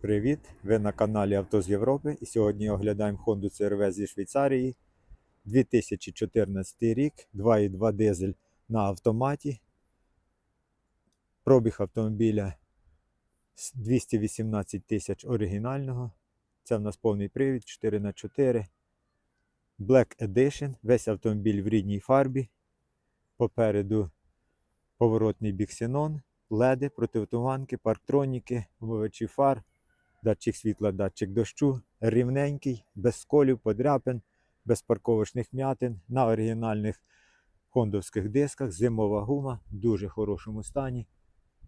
Привіт! Ви на каналі Авто з Європи і сьогодні оглядаємо Honda CRV зі Швейцарії. 2014 рік, 2,2 дизель на автоматі. Пробіг автомобіля 218 тисяч оригінального. Це в нас повний привід 4х4. Black Edition. Весь автомобіль в рідній фарбі. Попереду поворотний біксенон, леди, противотуманки, парктроніки, омивачі фар, датчик світла, датчик дощу, рівненький, без сколів, подряпин, без парковочних м'ятин, на оригінальних хондовських дисках, зимова гума в дуже хорошому стані.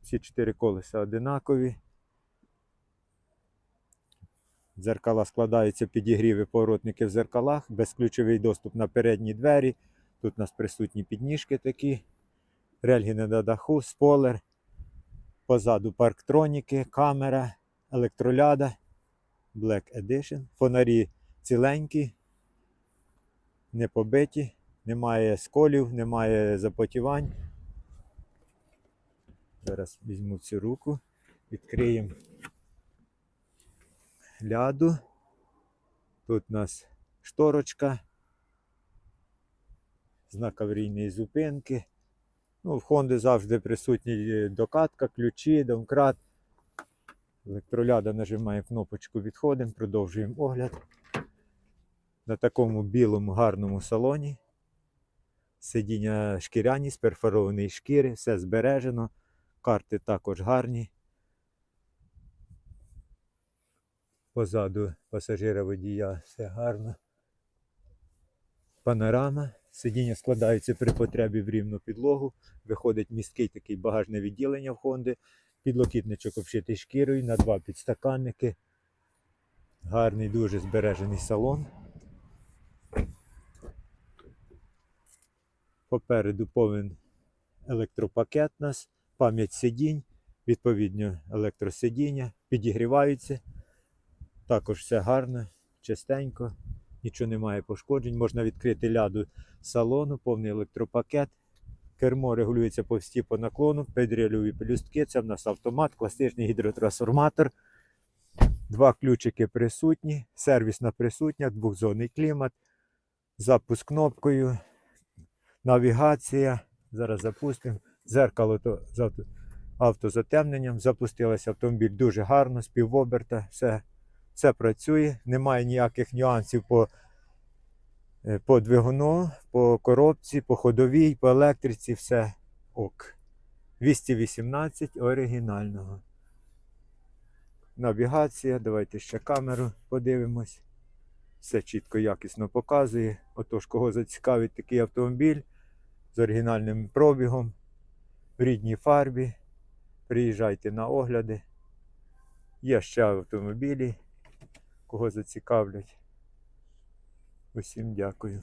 Всі чотири колеса одинакові. Дзеркала складаються підігріви поворотники в зеркалах, безключовий доступ на передні двері. Тут у нас присутні підніжки такі, рельгіни на даху, спойлер. Позаду парктроніки, камера, електроляда, Black Edition. Фонарі ціленькі, не побиті, немає сколів, немає запотівань. Зараз візьму цю руку, відкриємо ляду. Тут у нас шторочка, знак аварійної зупинки. Ну, в Honda завжди присутні е, докатка, ключі, домкрат. Електроляда нажимаємо кнопочку відходимо, продовжуємо огляд. На такому білому гарному салоні. Сидіння шкіряні з перфорованої шкіри, все збережено. Карти також гарні. Позаду пасажира водія все гарно. Панорама. Сидіння складається при потребі в рівну підлогу. Виходить місткий такий багажне відділення в Хонди. Підлокітничок обшитий шкірою на два підстаканники. Гарний, дуже збережений салон. Попереду повен електропакет у нас, пам'ять сидінь, відповідно електросидіння, підігріваються. Також все гарно, чистенько, нічого немає пошкоджень. Можна відкрити ляду салону, повний електропакет. Кермо регулюється по всі по наклону, підрельові пелюстки. Це в нас автомат, класичний гідротрансформатор. Два ключики присутні, сервісна присутня, двохзонний клімат, запуск кнопкою, навігація. Зараз запустимо. Зеркало то з авто- автозатемненням. Запустилося автомобіль дуже гарно, з півоберта, все, все працює, немає ніяких нюансів по по двигуну, по коробці, по ходовій, по електриці, все ок. 218 оригінального. Навігація, давайте ще камеру подивимось. Все чітко, якісно показує. Отож, кого зацікавить такий автомобіль з оригінальним пробігом, в рідній фарбі. Приїжджайте на огляди. Є ще автомобілі, кого зацікавлять. Усім дякую.